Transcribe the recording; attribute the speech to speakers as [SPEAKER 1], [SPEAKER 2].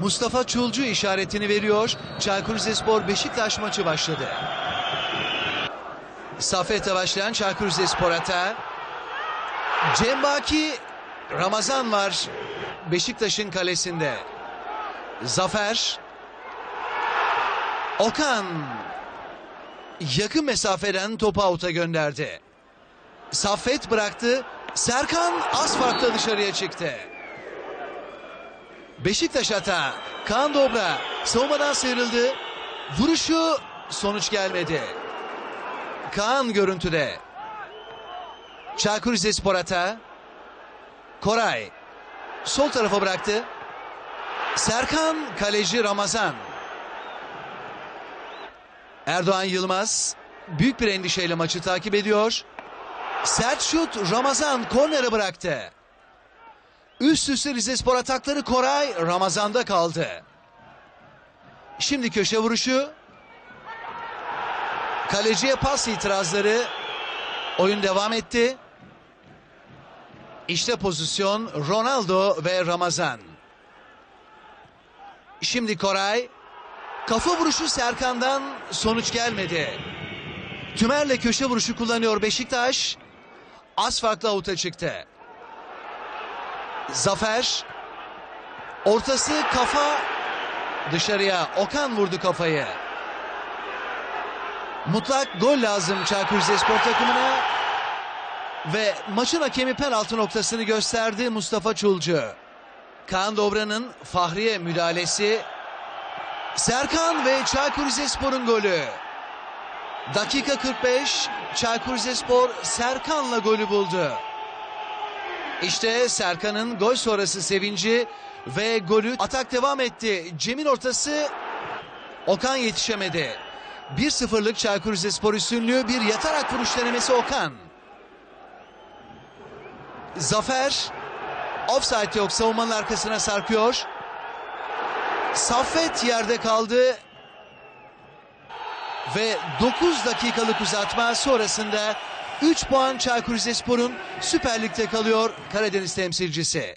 [SPEAKER 1] Mustafa Çulcu işaretini veriyor. Çaykur Rizespor Beşiktaş maçı başladı. Safet'e başlayan Çaykur Rizespor hata. Cembaki Ramazan var Beşiktaş'ın kalesinde. Zafer. Okan yakın mesafeden topu avuta gönderdi. Saffet bıraktı. Serkan az farkla dışarıya çıktı. Beşiktaş hata. Kaan Dobra savunmadan sıyrıldı. Vuruşu sonuç gelmedi. Kaan görüntüde. Çaykur Rizespor hata. Koray sol tarafa bıraktı. Serkan kaleci Ramazan. Erdoğan Yılmaz büyük bir endişeyle maçı takip ediyor. Sert şut Ramazan kornere bıraktı. Üst üste Rizespor atakları Koray Ramazan'da kaldı. Şimdi köşe vuruşu. Kaleciye pas itirazları. Oyun devam etti. İşte pozisyon Ronaldo ve Ramazan. Şimdi Koray. Kafa vuruşu Serkan'dan sonuç gelmedi. Tümer'le köşe vuruşu kullanıyor Beşiktaş. Az farklı avuta çıktı. Zafer. Ortası kafa dışarıya. Okan vurdu kafayı. Mutlak gol lazım Çaykur Rizespor takımına. Ve maçın hakemi penaltı noktasını gösterdi Mustafa Çulcu. Kaan Dobra'nın Fahriye müdahalesi. Serkan ve Çaykur Rizespor'un golü. Dakika 45 Çaykur Rizespor Serkan'la golü buldu. İşte Serkan'ın gol sonrası sevinci ve golü atak devam etti. Cem'in ortası Okan yetişemedi. 1-0'lık Çaykur Rizespor üstünlüğü bir yatarak vuruş denemesi Okan. Zafer offside yok savunmanın arkasına sarkıyor. Saffet yerde kaldı. Ve 9 dakikalık uzatma sonrasında 3 puan Çaykur Rizespor'un Süper Lig'de kalıyor Karadeniz temsilcisi.